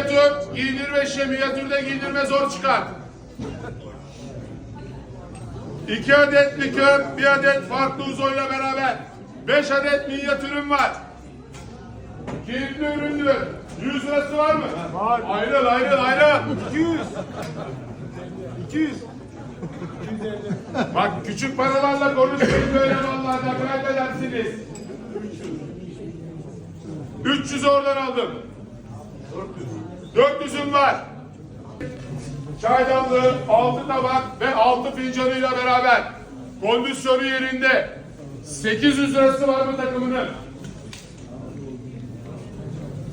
minyatür, giydirme işe minyatürde giydirme zor çıkar. İki adet likör, bir adet farklı uzoyla beraber. Beş adet minyatürüm var. Kilitli üründür. 100 lirası var mı? Var. Ayrıl, ayrıl, ayrıl. 200. 200. Bak küçük paralarla konuşmayın böyle vallahi da kaybedersiniz. 300 oradan aldım. 400'üm var. Çaydanlığı, 6 tabak ve 6 fincanıyla beraber kondisyonu yerinde. 800 lirası var mı takımının?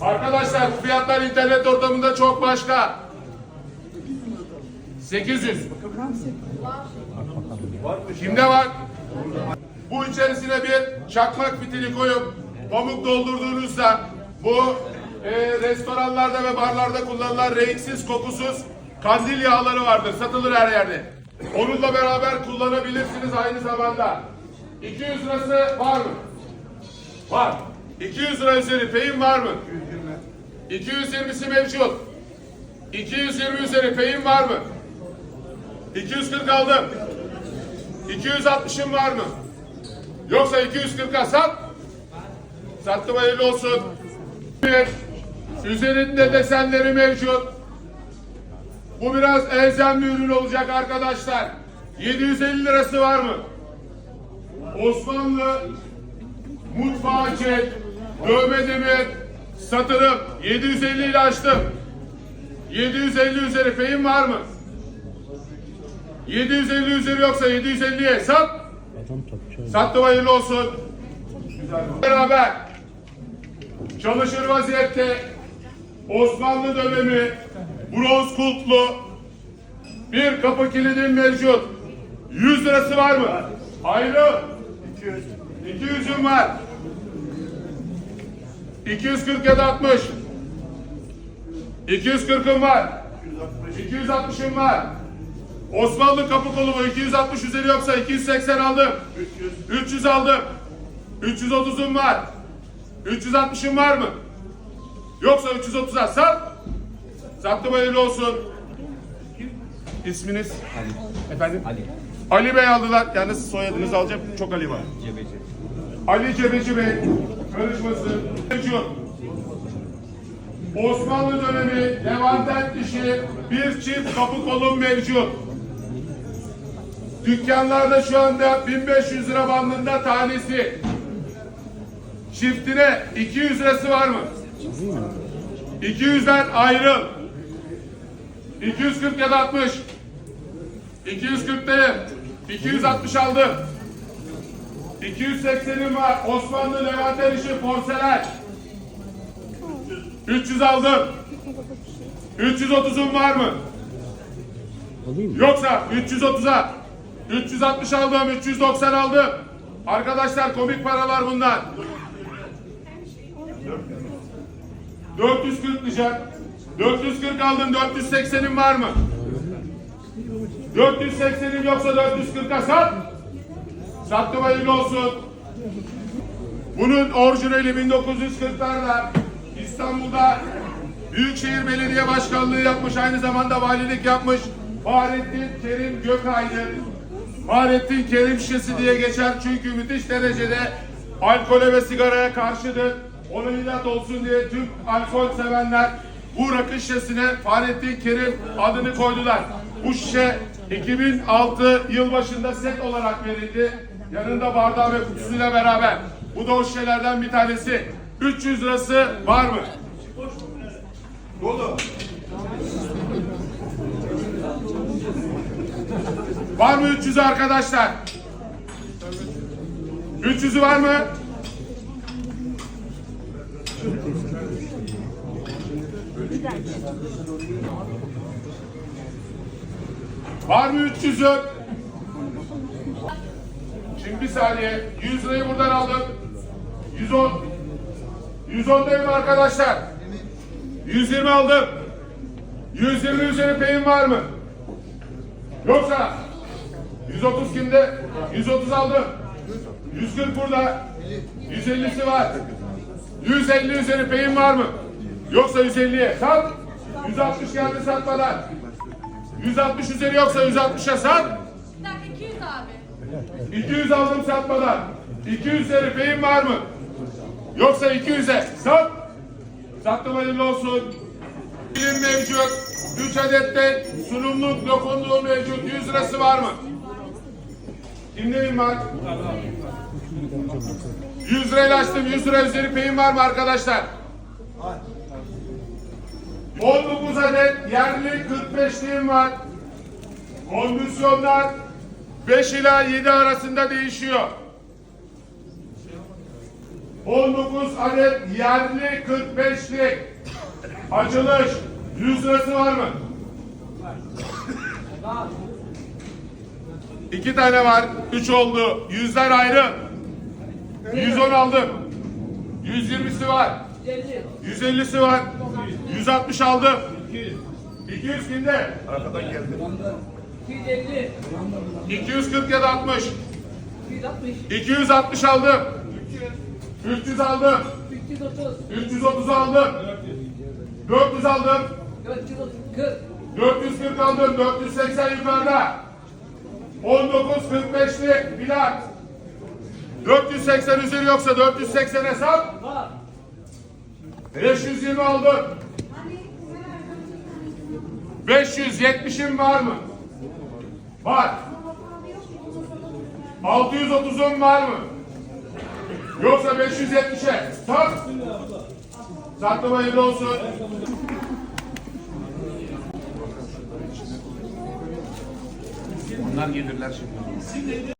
Arkadaşlar bu fiyatlar internet ortamında çok başka. 800. Kimde var? Bu içerisine bir çakmak fitili koyup pamuk doldurduğunuzda bu e, restoranlarda ve barlarda kullanılan renksiz, kokusuz kandil yağları vardır. Satılır her yerde. Onunla beraber kullanabilirsiniz aynı zamanda. 200 lirası var mı? Var. 200 lira üzeri peyim var mı? 220'si mevcut. 220 üzeri peyim var mı? 240 aldım. 260'ın var mı? Yoksa 240'a sat. Sattım hayırlı olsun. Bir, Üzerinde desenleri mevcut. Bu biraz elzem bir ürün olacak arkadaşlar. 750 lirası var mı? Osmanlı mutfağı çek, dövme demir, satırım. 750 ile açtım. 750 üzeri peyim var mı? 750 üzeri yoksa 750'ye sat. Sattım hayırlı olsun. Beraber çalışır vaziyette Osmanlı dönemi bronz kulplu bir kapı kilidim mevcut. 100 lirası var mı? Ayrı. 200. 200'üm var. 240 ya da 60. 240'ım var. 260'ım var. Osmanlı kapı kolu bu 260 üzeri yoksa 280 aldım. 300. 300 aldım. 330'um var. 360'ım var mı? Yoksa 330'a sat. Sattım hayırlı olsun. İsminiz? Ali. Efendim? Ali. Ali Bey aldılar. Yalnız soyadınızı alacağım. Çok Ali var. Cebeci. Ali Cebeci Bey. Karışmasın. Mevcut. Osmanlı dönemi Levanten işi bir çift kapı kolum mevcut. Dükkanlarda şu anda 1500 lira bandında tanesi. Çiftine 200 lirası var mı? 200'den ayrıl. 240 ya da 60. 240'tayım. 260 aldım. 280'im var. Osmanlı Levanten işi porselen. 300 aldım. 330'un var mı? Yoksa 330'a 360 aldım, 390 aldım. Arkadaşlar komik paralar bunlar. 440 diyecek. 440 aldım, 480'in var mı? 480'in yoksa 440'a sat. Sattım hayırlı olsun. Bunun orijinali 1940'larda İstanbul'da Büyükşehir Belediye Başkanlığı yapmış, aynı zamanda valilik yapmış Fahrettin Kerim Gökay'dır. Fahrettin Kerim şişesi diye geçer çünkü müthiş derecede alkole ve sigaraya karşıdır. Ona illat olsun diye tüm alkol sevenler bu rakı şişesine Fahrettin Kerim adını koydular. Bu şişe 2006 yılbaşında set olarak verildi. Yanında bardağı ve kutusuyla beraber. Bu da o şişelerden bir tanesi. 300 lirası var mı? Dolu. Var mı 300'ü arkadaşlar? 300'ü var mı? Var mı 300'ü? Şimdi bir saniye. 100 lirayı buradan aldım. 110. 110'dayım arkadaşlar. 120 aldım. 120 üzeri peyim var mı? Yoksa 130 kimde? 130 aldım. 140 burada. 150'si var. 150 üzeri peyim var mı? Yoksa 150'ye sat. 160 geldi satmadan. 160 üzeri yoksa 160'a sat. Bir dakika 200 abi. 200 aldım satmadan. 200 üzeri peyim var mı? Yoksa 200'e sat. Sattım hayırlı olsun. Dilim mevcut. 3 adet de sunumluk lokumluğu mevcut. 100 lirası var mı? Kimlerin var? 100 lirayla açtım. 100 lira üzeri peyim var mı arkadaşlar? 19 adet yerli 45'liğim var. Kondisyonlar 5 ila 7 arasında değişiyor. 19 adet yerli 45'lik açılış 100 lirası var mı? İki tane var. Üç oldu. Yüzler ayrı. 110 aldım. 120'si var. 150'si var. 160 aldım. 200 kimde? 250, 240 ya da 60. 260, 260 aldım. 300 aldım. 330, 330 aldım. 400 aldım. 430, 40, 440 aldım. 480 yukarıda. 19 45'lik bilat. 480 üzeri yoksa 480 hesap. var, 520 aldım. 570'im var mı? Var. 630'um var mı? Yoksa 570'e. Sat. Sattım hayırlı olsun. Onlar gelirler şimdi.